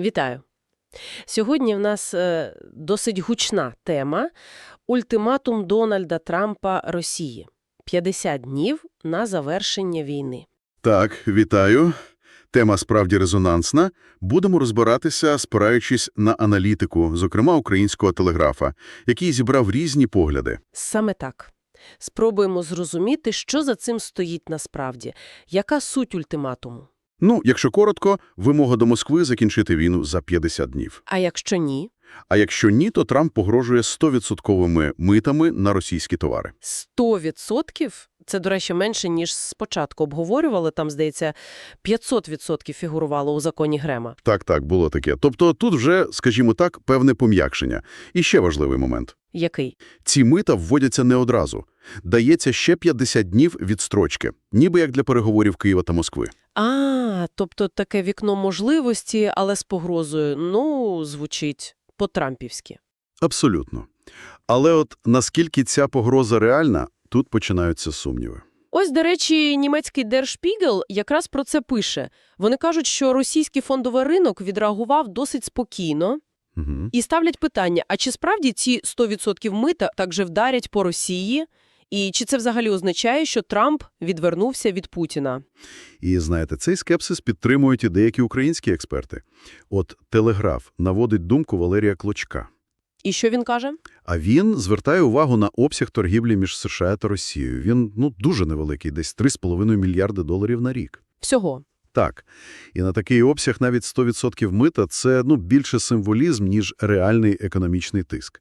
Вітаю. Сьогодні в нас е, досить гучна тема – ультиматум Дональда Трампа Росії. 50 днів на завершення війни. Так, вітаю. Тема справді резонансна. Будемо розбиратися, спираючись на аналітику, зокрема українського телеграфа, який зібрав різні погляди. Саме так. Спробуємо зрозуміти, що за цим стоїть насправді. Яка суть ультиматуму? Ну, якщо коротко, вимога до Москви закінчити війну за 50 днів. А якщо ні? А якщо ні, то Трамп погрожує 100% митами на російські товари. 100%? Це, до речі, менше, ніж спочатку обговорювали. Там, здається, 500% фігурувало у законі Грема. Так, так, було таке. Тобто тут вже, скажімо так, певне пом'якшення. І ще важливий момент. Який? Ці мита вводяться не одразу. Дається ще 50 днів відстрочки, ніби як для переговорів Києва та Москви. А, тобто таке вікно можливості, але з погрозою. Ну, звучить по-трампівськи. Абсолютно. Але от наскільки ця погроза реальна, тут починаються сумніви. Ось, до речі, німецький Spiegel якраз про це пише. Вони кажуть, що російський фондовий ринок відреагував досить спокійно Угу. і ставлять питання, а чи справді ці 100% мита так же вдарять по Росії? І чи це взагалі означає, що Трамп відвернувся від Путіна? І знаєте, цей скепсис підтримують і деякі українські експерти. От Телеграф наводить думку Валерія Клочка. І що він каже? А він звертає увагу на обсяг торгівлі між США та Росією. Він ну дуже невеликий, десь 3,5 мільярди доларів на рік. Всього. Так. І на такий обсяг навіть 100% мита – це ну, більше символізм, ніж реальний економічний тиск.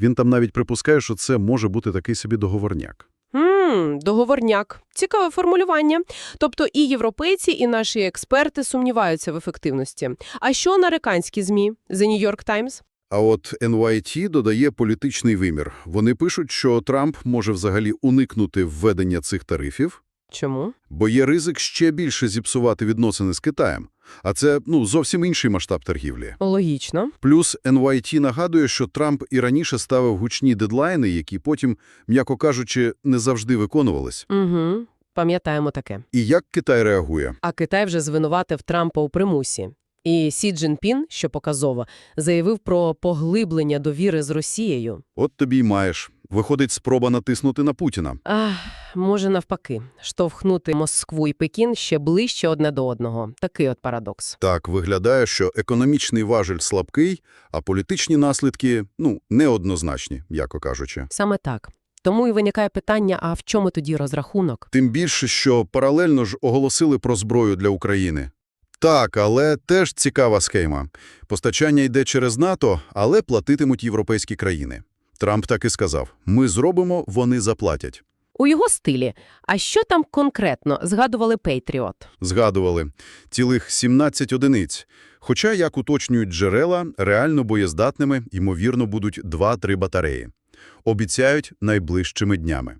Він там навіть припускає, що це може бути такий собі договорняк. Хм, договорняк. Цікаве формулювання. Тобто і європейці, і наші експерти сумніваються в ефективності. А що американські ЗМІ? The New York Times? А от NYT додає політичний вимір. Вони пишуть, що Трамп може взагалі уникнути введення цих тарифів, Чому? бо є ризик ще більше зіпсувати відносини з Китаєм. А це ну, зовсім інший масштаб торгівлі. Логічно. Плюс NYT нагадує, що Трамп і раніше ставив гучні дедлайни, які потім, м'яко кажучи, не завжди виконувались. Угу. Пам'ятаємо таке. І як Китай реагує? А Китай вже звинуватив Трампа у примусі. І Сі Джинпін, що показово, заявив про поглиблення довіри з Росією. От тобі й маєш. Виходить спроба натиснути на Путіна. Ах, може навпаки, штовхнути Москву і Пекін ще ближче одне до одного. Такий от парадокс. Так, виглядає, що економічний важель слабкий, а політичні наслідки, ну, неоднозначні, м'яко кажучи. Саме так. Тому і виникає питання, а в чому тоді розрахунок? Тим більше, що паралельно ж оголосили про зброю для України. Так, але теж цікава схема. Постачання йде через НАТО, але платитимуть європейські країни. Трамп так і сказав, ми зробимо, вони заплатять. У його стилі. А що там конкретно згадували Пейтріот? Згадували. Цілих 17 одиниць. Хоча, як уточнюють джерела, реально боєздатними, ймовірно, будуть 2-3 батареї. Обіцяють найближчими днями.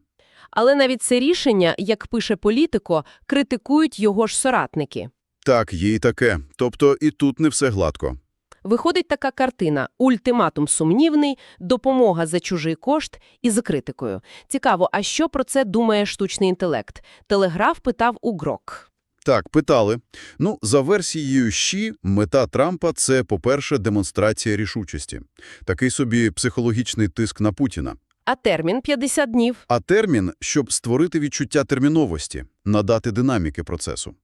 Але навіть це рішення, як пише політико, критикують його ж соратники. Так, є й таке. Тобто і тут не все гладко. Виходить така картина – ультиматум сумнівний, допомога за чужий кошт і з критикою. Цікаво, а що про це думає штучний інтелект? Телеграф питав у Грок. Так, питали. Ну, за версією ЩІ, мета Трампа – це, по-перше, демонстрація рішучості. Такий собі психологічний тиск на Путіна. А термін – 50 днів. А термін, щоб створити відчуття терміновості, надати динаміки процесу.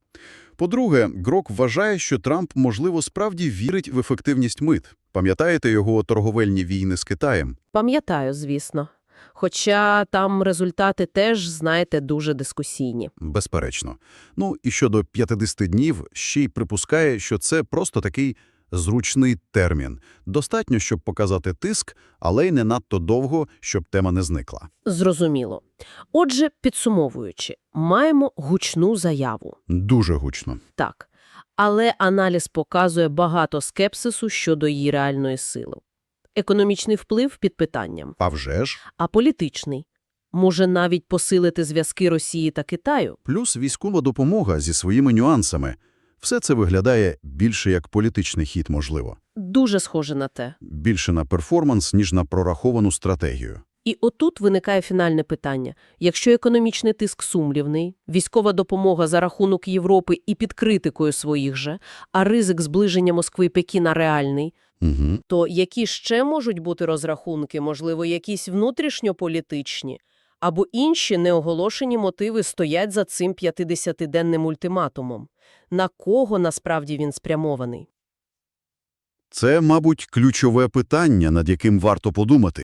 По-друге, Грок вважає, що Трамп, можливо, справді вірить в ефективність мит. Пам'ятаєте його торговельні війни з Китаєм? Пам'ятаю, звісно. Хоча там результати теж, знаєте, дуже дискусійні. Безперечно. Ну і щодо 50 днів, ще й припускає, що це просто такий зручний термін. Достатньо, щоб показати тиск, але й не надто довго, щоб тема не зникла. Зрозуміло. Отже, підсумовуючи, маємо гучну заяву. Дуже гучно. Так. Але аналіз показує багато скепсису щодо її реальної сили. Економічний вплив під питанням, А вже ж. а політичний може навіть посилити зв'язки Росії та Китаю. Плюс військова допомога зі своїми нюансами. Все це виглядає більше як політичний хід, можливо. Дуже схоже на те. Більше на перформанс, ніж на прораховану стратегію. І отут виникає фінальне питання. Якщо економічний тиск сумлівний, військова допомога за рахунок Європи і під критикою своїх же, а ризик зближення Москви і Пекіна реальний, Угу. то які ще можуть бути розрахунки, можливо, якісь внутрішньополітичні, або інші неоголошені мотиви стоять за цим 50-денним ультиматумом? На кого насправді він спрямований? Це, мабуть, ключове питання, над яким варто подумати.